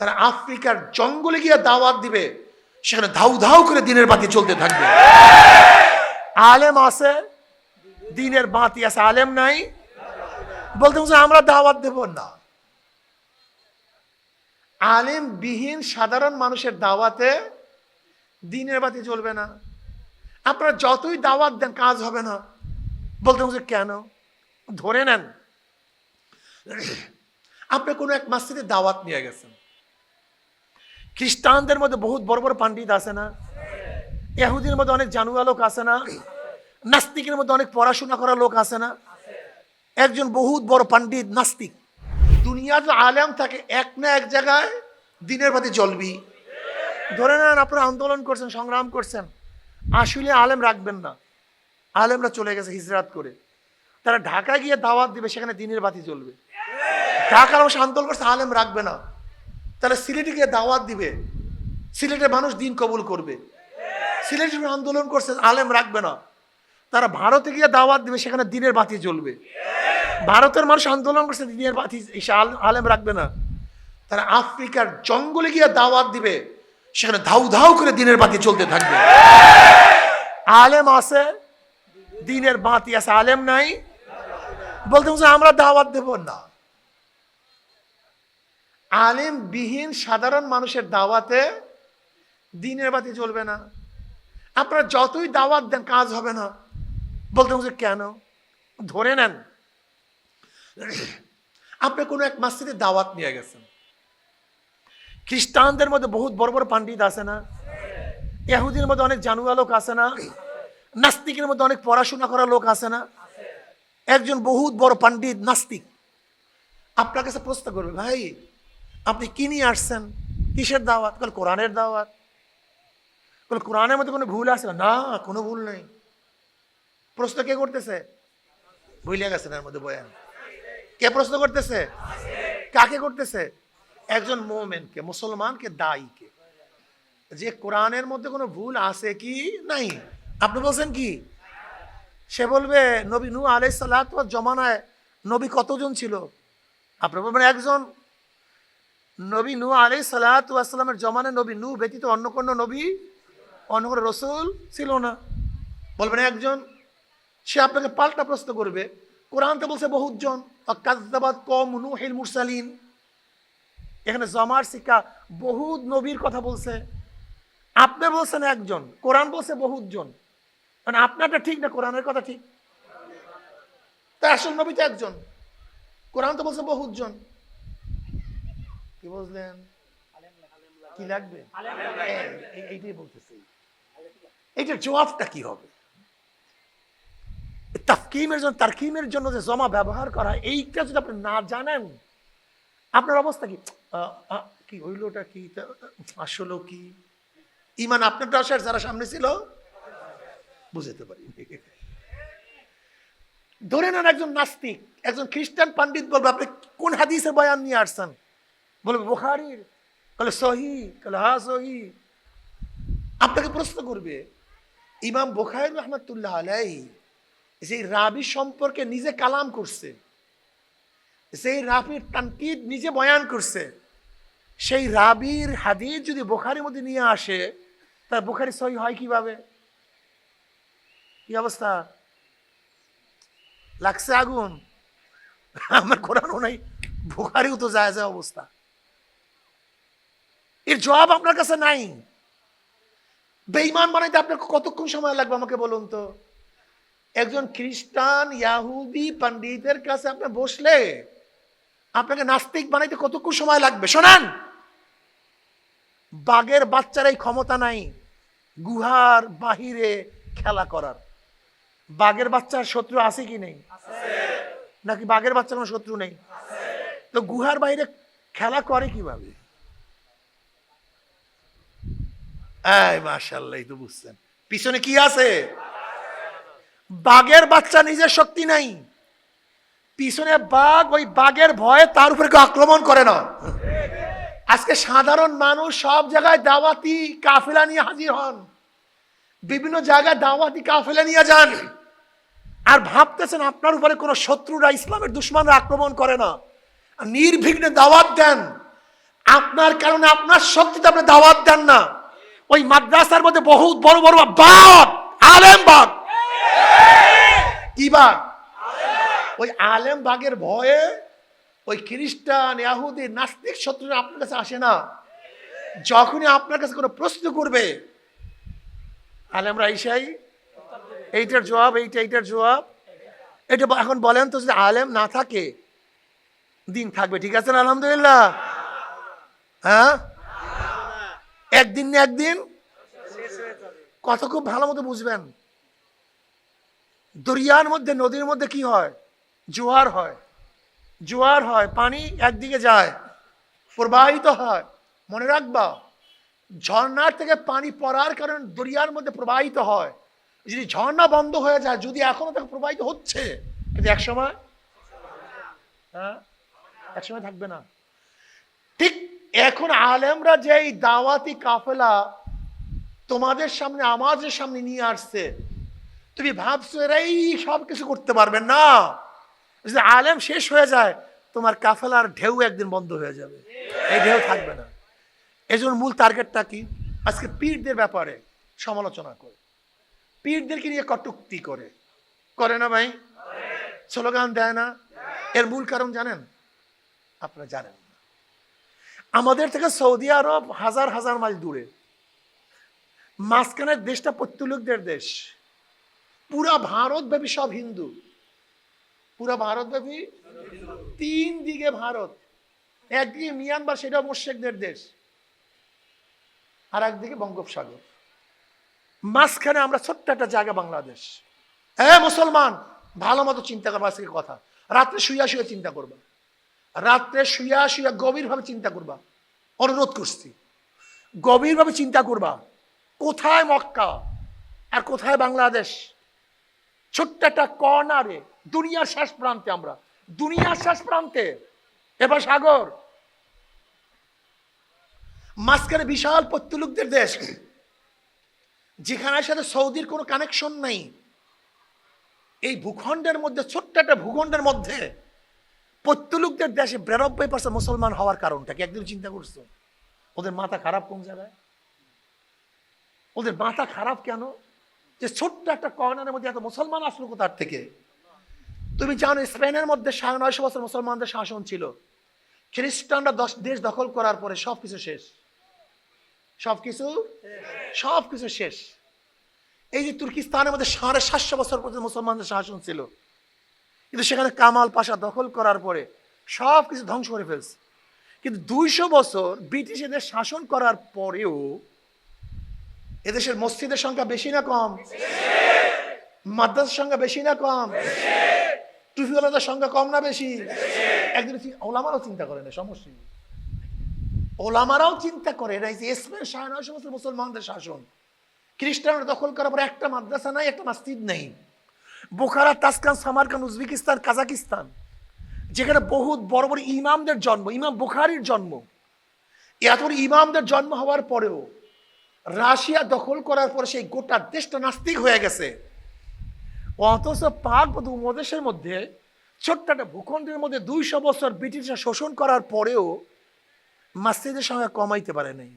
তারা আফ্রিকার জঙ্গলে গিয়ে দাওয়াত দিবে, সেখানে ধাউ ধাউ করে দিনের বাতি চলতে থাকবে। আলেম আছে? দিনের বাতি আছে, আলেম নাই? বলতে আমরা দাওয়াত দেব না। আলেম বিহীন সাধারণ মানুষের দাওয়াতে দিনের বাতি চলবে না। আপনারা যতই দাওয়াত দেন, কাজ হবে না। বলতে বলছে, কেন? ধরে নেন, আপনি কোনো এক মসজিদে দাওয়াত নিয়ে গেছেন। খ্রিস্টানদের মধ্যে বহুত বড় বড় পাণ্ডিত আছে না? ইহুদির মধ্যে অনেক জানুয়া লোক আছে না? নাস্তিকের মধ্যে অনেক পড়াশোনা করা লোক আছে না? একজন বহুত বড় পাণ্ডিত, নাস্তিক। দুনিয়ার আলেম থাকে, এক না এক জায়গায় দিনের বাতি জ্বলবি। ধরে নেন আপনারা আন্দোলন করছেন, সংগ্রাম করছেন, আসলে আলেম রাখবেন না। আলেমরা চলে গেছে হিজরাত করে। তারা ঢাকা গিয়ে দাওয়াত দিবে, সেখানে দিনের বাতি জ্বলবে। ঢাকার মানুষ আন্দোলন করছে, আলেম রাখবে না। তাহলে সিলেটে গিয়ে দাওয়াত দিবে। সিলেটের মানুষ দিন কবুল করবে। সিলেটের আন্দোলন করছে, আলেম রাখবে না। তারা ভারতে গিয়ে দাওয়াত দিবে, সেখানে দিনের বাতি জ্বলবে। ভারতের মানুষ আন্দোলন করছে, দিনের বাতি আলেম রাখবে না। তারা আফ্রিকার জঙ্গলে গিয়ে দাওয়াত দিবে, সেখানে ধাউ ধাউ করে দিনের বাতি চলতে থাকবে। আলেম আছে, দিনের বাতি আছে, আলেম নাই। বলতে আমরা দাওয়াত দেব না। আলেম বিহীন সাধারণ মানুষের দাওয়াতে দিনের বাতি চলবে না। আপনারা যতই দাওয়াত দেন, কাজ হবে না। বলতে বলছে কেন? ধরে নেন, আপনি কোনো এক মসজিদে দাওয়াত নিয়ে গেছেন। খ্রিস্টানদের মধ্যে বহুত বড় বড় পাণ্ডিত আছে না? ইহুদির মধ্যে অনেক জানুয়া লোক আছে না? নাস্তিকের মধ্যে অনেক পড়াশোনা করা লোক আছে না? একজন বহুত বড় পাণ্ডিত, নাস্তিক। আপনার কাছে প্রশ্ন করবে, ভাই আপনি কি নিয়ে আসছেন? কিসের দাওয়াত? বলে কোরআনের দাওয়াত? বলে কোরআনের মধ্যে কোনো ভুল আছে না? কোনো ভুল নেই। প্রশ্ন কে করতেছে? ভুলে গেছেন এর মধ্যে বয়ান। কে প্রশ্ন করতেছে? কাকে করতেছে? একজন মোমেনকে, মুসলমানকে, দায়ীকে। যে কোরআনের মধ্যে কোনো ভুল আছে কি? নাই। আপনি বলছেন কি? সে বলবে, নবী নু আলাই সাল্লাহ জমানায় নবী কতজন ছিল? আপনি বলবেন একজন নবী নু আলাই সাল্লাহামের জমানায় নবী নু ব্যতীত অন্য কোনো নবী, অন্য কোনো রসুল ছিল না। বলবেন একজন, সে আপনাকে পাল্টা প্রশ্ন করবে। কোরআন তো বলছে বহুজন কাজদাবাদ কম নুহিল মুরসালিন। এখানে জমার শিক্ষা, বহুত নবীর কথা বলছে। আপনি বলছেন একজন, কোরআন বলছে বহুজন মানে আপনারটা ঠিক না কোরআনের কথা ঠিক? তাই আসল নবী তো একজন, কোরআন তো বলছে বহুজন কি বুঝলেন কি লাগবে? এই- এই- এইটাই বলতেছি। এইটার জবাবটা কি হবে? তাফকিমের জন্য তারকিমের জন্য যে জমা ব্যবহার করা এইটা যদি আপনি না জানেন আপনার অবস্থা কি? কি হইলোটা কি? আসলো কি? ইমান আপনারটা আসার যারা সামনে ছিল বুঝতে পারি। ধরে নেন একজন নাস্তিক একজন খ্রিস্টান পণ্ডিত বলবে আপনি কোন হাদিসের বয়ান নিয়ে আসছেন? বলবে, বুখারির বলে সহি বলে হা সহি আপনাকে প্রশ্ন করবে, ইমাম বুখারি রহমতুল্লাহ আলাই সেই রাবি সম্পর্কে নিজে কালাম করছে, সেই রাবির তানকিদ নিজে বয়ান করছে, সেই রাবির হাদিস যদি বোখারির মধ্যে নিয়ে আসে তার বোখারি সহি হয় কীভাবে? কি অবস্থা? লাগছে আগুন? আমার কোরআনও নাই, বোখারিও তো যায় যায় অবস্থা। এর জবাব আপনার কাছে নাই। বেইমান বানাইতে আপনার কতক্ষণ সময় লাগবে আমাকে বলুন তো? একজন খ্রিস্টান ইয়াহুদি পণ্ডিতের কাছে আপনি বসলে আপনাকে নাস্তিক বানাইতে কতক্ষণ সময় লাগবে? শোনান! বাঘের বাচ্চার এই ক্ষমতা নাই গুহার বাহিরে খেলা করার। বাঘের বাচ্চার শত্রু আছে কি নেই? নাকি বাঘের বাচ্চার কোনো শত্রু নেই? তো গুহার বাইরে খেলা করে কীভাবে? এই মাশাল্লাহ তো বুঝছেন। পিছনে কি আছে? বাঘের বাচ্চা নিজের শক্তি নাই। পিছনে বাঘ ওই বাঘের ভয়ে তার উপরে আক্রমণ করে না। আজকে সাধারণ মানুষ সব জায়গায় দাওয়াতি কাফেলা নিয়ে হাজির হন। বিভিন্ন জায়গায় দাওয়াতি কাফেলা নিয়ে যান। আর ভাবতেছেন আপনার উপরে কোনো শত্রুরা ইসলামের দুশ্মনরা আক্রমণ করে না। নির্বিঘ্নে দাওয়াত দেন। আপনার কারণে আপনার শক্তিতে আপনি দাওয়াত দেন না। ওই মাদ্রাসার মধ্যে বহুত বড় বড় বাদ, আলেম বাগ কি বাগ ওই আলেম বাগের ভয়ে ওই খ্রিস্টান, ইয়াহুদি, নাস্তিক শত্রুরা আপনার কাছে আসে না। যখনই আপনার কাছে কোনো প্রশ্ন করবে, আলেমরা ইসাই এইটার জবাব, এইটা, এইটার জবাব। এটা এখন বলেন তো যদি আলেম না থাকে, দিন থাকবে, ঠিক আছে না, আলহামদুলিল্লাহ? হ্যাঁ? একদিন না একদিন? কথা খুব ভালো মতো বুঝবেন। দরিয়ার মধ্যে, নদীর মধ্যে কি হয়? জোয়ার হয়। জোয়ার হয়, পানি একদিকে যায়, প্রবাহিত হয়। মনে রাখবা, ঝর্ণার থেকে পানি পড়ার কারণে দরিয়ার মধ্যে প্রবাহিত হয়। যদি ঝর্ণা বন্ধ হয়ে যায়, যদি এখনও তাকে প্রবাহিত হচ্ছে, কিন্তু একসময় হ্যাঁ? একসময় থাকবে না। ঠিক এখন আলেমরা যে এই দাওয়াতি কাফেলা তোমাদের সামনে আমাদের সামনে নিয়ে আসছে তুমি ভাবছ এরাই সব কিছু করতে পারবে না। যদি আলেম শেষ হয়ে যায় তোমার কাফেলার ঢেউ একদিন বন্ধ হয়ে যাবে। এই ঢেউ থাকবে না। এই জন্য মূল টার্গেটটা কি? আজকে পীরদের ব্যাপারে সমালোচনা করে। পীরদেরকে নিয়ে কটুক্তি করে। করে না ভাই? স্লোগান দেয় না? এর মূল কারণ জানেন? আপনারা জানেন। আমাদের থেকে সৌদি আরব হাজার হাজার মাইল দূরে। মাঝখানের দেশটা পত্তুলুকদের দেশ। পুরা ভারতব্যাপী সব হিন্দু। পুরা ভারতব্যাপী তিন দিকে ভারত। একদিকে মিয়ানমার, সেটা মোর্শেকদের দেশ। আর একদিকে বঙ্গোপসাগর। মাঝখানে আমরা ছোট্ট একটা জায়গা বাংলাদেশ। হ্যাঁ মুসলমান, ভালো মতো চিন্তা করবা, আজকে কথা। রাত্রে শুয়া শুয়ে চিন্তা করবা। রাত্রে শুয়া শুয়া গভীরভাবে চিন্তা করবা। অনুরোধ করছি, গভীরভাবে চিন্তা করবা, কোথায় মক্কা আর কোথায় বাংলাদেশ? ছোট্ট একটা কর্নারে, দুনিয়ার শেষ প্রান্তে আমরা, দুনিয়ার শেষ প্রান্তে, এবার সাগর। মাঝখানে বিশাল পত্তুলুকদের দেশ, যেখানের সাথে সৌদির কোনো কানেকশন নাই। এই ভূখণ্ডের মধ্যে, ছোট্ট একটা ভূখণ্ডের মধ্যে পত্তুলুকদের দেশে বিরানব্বই পার্সেন্ট মুসলমান হওয়ার কারণটা কি? একদিন চিন্তা করছ? ওদের মাথা খারাপ কোন জায়গায়? ওদের মাথা খারাপ কেন? যে ছোট্ট একটা কর্নারের মধ্যে এত মুসলমান আসলো কোথার থেকে? তুমি জানো, স্পেনের মধ্যে সাড়ে নয়শো বছর মুসলমানদের শাসন ছিল। খ্রিস্টানরা দশ, দেশ দখল করার পরে সব কিছু শেষ। সব কিছু সব কিছু শেষ। এই যে তুর্কিস্তানের মধ্যে সাড়ে সাতশো বছর পর্যন্ত মুসলমানদের শাসন ছিল। কিন্তু সেখানে কামাল পাশা দখল করার পরে সব কিছু ধ্বংস করে ফেলছে। কিন্তু দুইশো বছর ব্রিটিশ এদের শাসন করার পরেও এদেশের মসজিদের সংখ্যা বেশি না কম? মাদ্রাসার সংখ্যা বেশি না কম? টুফিওয়ালাদের সংখ্যা কম না বেশি? একদিন ওলামারাও চিন্তা করে না সমস্যা। ওলামারাও চিন্তা করে না যে ইসলামের সাড়ে নয়শো বছর মুসলমানদের শাসন। খ্রিস্টানরা দখল করার পর একটা মাদ্রাসা নাই, একটা মসজিদ নেই। Bukhara, Tashkent Samarkand Uzbekistan, Kazakhstan, যেখানে বহুত বড় বড় ইমামদের জন্ম, ইমাম বুখারির জন্ম। এত ইমামদের জন্ম হওয়ার পরেও রাশিয়া দখল করার পরে সেই গোটা দেশটা নাস্তিক হয়ে গেছে। অথচ পাক উপমহাদেশের মধ্যে ছোট্ট একটা ভূখণ্ডের মধ্যে দুইশো বছর ব্রিটিশরা শোষণ করার পরেও মাসজিদের সংখ্যা কমাইতে পারে নাই।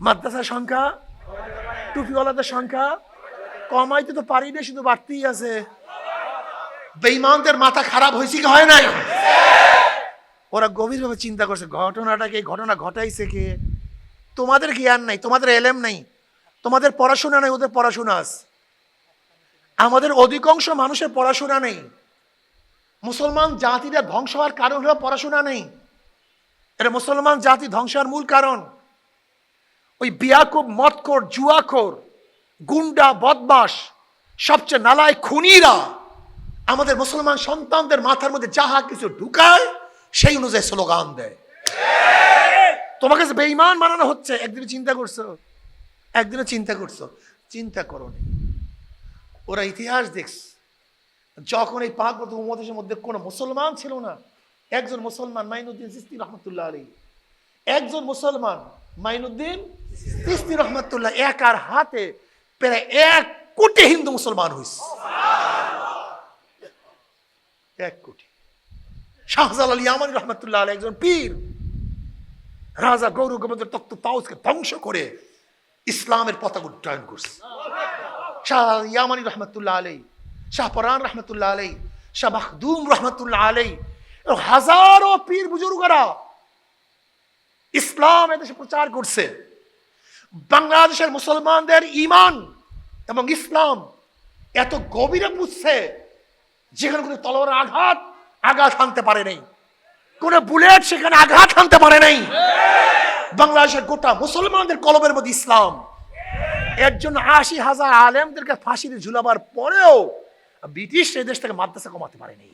মাদ্রাসার সংখ্যা, টুপিওয়ালাদের সংখ্যা কমাইতে তো পারি না, শুধু বাড়তেই আছে। বেইমানদের মাথা খারাপ হয়েছে কি হয় নাই? ওরা গভীরভাবে চিন্তা করছে ঘটনাটাকে ঘটনা ঘটাইছে কে? তোমাদের জ্ঞান নাই, তোমাদের এলেম নাই, তোমাদের পড়াশোনা নাই, ওদের পড়াশোনা আছে। আমাদের অধিকাংশ মানুষের পড়াশোনা নেই। মুসলমান জাতিরা ধ্বংস হওয়ার কারণ হলো পড়াশোনা নেই। এটা মুসলমান জাতি ধ্বংসের মূল কারণ। ওই বিয়াকুব মদখোর, জুয়াখোর গুন্ডা বদমাস সবচেয়ে নালায় খুনিরা আমাদের মুসলমান সন্তানদের মাথার মধ্যে যাহা কিছু ঢুকায়, সেই অনুযায়ী স্লোগান দেয়। তোমাকে যে বেঈমান বানানো হচ্ছে একদিনে চিন্তা করছ? একদিনে চিন্তা করছ? চিন্তা করো। ওরা ইতিহাস দেখছে। যখন এই পাক উপমহাদেশের মধ্যে কোনো মুসলমান ছিল না, একজন মুসলমান মাইনুদ্দিন সিস্তি রহমতুল্লাহ আলী একজন মুসলমান মাইনুদ্দিন সিস্তি রহমতুল্লাহ একার হাতে প্রায় এক কোটি হিন্দু মুসলমান হয়েছে এক কোটি। শাহজাল আলী আমানি রহমতুল্লাহ আলী একজন পীর। রাজা গৌরব গোবিন্দ তত্ত্ব তাউসকে ধ্বংস করে ইসলামের পতাকা উড্ডয়ন করছে। শাহ ইয়ামানি রহমতুল্লাহ আলাই শাহ পরান রহমতুল্লাহ আলাই শাহ মাহদুম রহমতুল্লাহ আলাই হাজারো পীর বুজুর্গরা ইসলাম এদেশে প্রচার করছে। বাংলাদেশের মুসলমানদের ইমান এবং ইসলাম এত গভীরে বুঝছে যেখানে কোনো তলোয়ার আঘাত আঘাত হানতে পারে নাই। কোনো বুলেট সেখানে আঘাত হানতে পারে নাই। বাংলাদেশের গোটা মুসলমানদের কলবের মধ্যে ইসলাম। এর জন্য আশি হাজার আলেমদেরকে ফাঁসিতে ঝুলাবার পরেও ব্রিটিশ এই দেশ থেকে মাদ্রাসা কমাতে পারেনি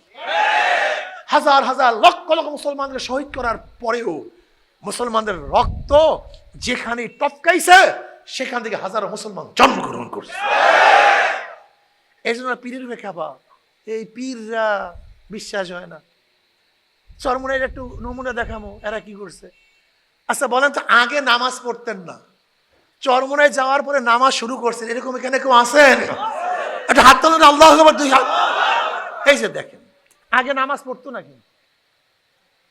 হাজার হাজার লক্ষ লক্ষ মুসলমানদের শহীদ করার পরেও মুসলমানদের রক্ত যেখানে টপকাইছে, সেখান থেকে হাজারো মুসলমান জন্মগ্রহণ করছে। এই জন্য পীরের খাবা এই পীররা বিশ্বাস হয় না। চরমনের একটু নমুনা দেখামো, এরা কি করছে? আচ্ছা বলেন তো, আগে নামাজ পড়তেন না। চরমনায় যাওয়ার পরে নামাজ শুরু করছেন। এরকম এখানে কেউ আছেন? একটা হাত তোলেন, আল্লাহ এই যে দেখেন, আগে নামাজ পড়তো না কিন্তু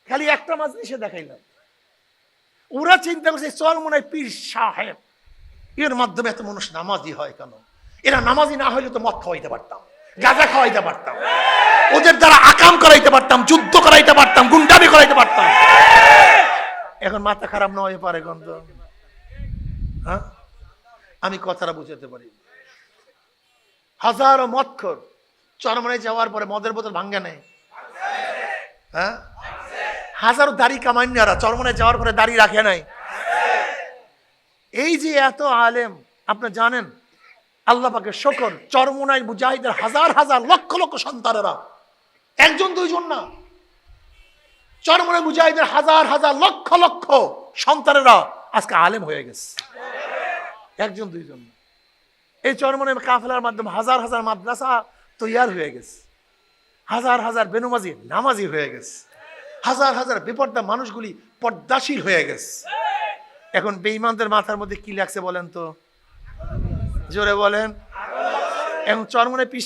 খালি একটা মাস এসে দেখাইলাম। ওরা চিন্তা করছে চরমনায় পীর সাহেব। এর মাধ্যমে এত মানুষ নামাজি হয় কেন? এরা নামাজি না হইলে তো মদ খাওয়াইতে পারতাম, গাঁজা খাওয়াইতে পারতাম। ওদের দ্বারা আকাম করাইতে পারতাম, যুদ্ধ করাইতে পারতাম, গুন্ডামি করাইতে পারতাম। এখন মাথা খারাপ না হয়ে পারে তো হ্যাঁ? আমি কথাটা বুঝাতে পারি। হাজারো মৎখর চরমনে যাওয়ার পরে মদের বোতল ভাঙ্গে নেয়। হ্যাঁ? হাজারো দাড়ি কামাইনারা চরমনে যাওয়ার পরে দাড়ি রাখে নাই। এই যে এত আলেম, আপনি জানেন, আল্লাহ পাকে শকর চরমনাই মুজাহিদের হাজার হাজার লক্ষ লক্ষ সন্তানেরা। একজন, দুইজন না। চরমনাই মুজাহিদের হাজার হাজার লক্ষ লক্ষ সন্তানেরা আজকে আলেম হয়ে গেছে। একজন, দুইজন। এই চরমনে কাফেলার মাধ্যমে হাজার হাজার মাদ্রাসা তৈয়ার হয়ে গেছে। হাজার হাজার বেনুমাজি, নামাজি হয়ে গেছে। হাজার হাজার বেপর্দা মানুষগুলি পর্দাশীল হয়ে গেছে। এখন বেঈমানদের মাথার মধ্যে কি লাগছে বলেন তো? জোরে বলেন। এখন চরমনে পিস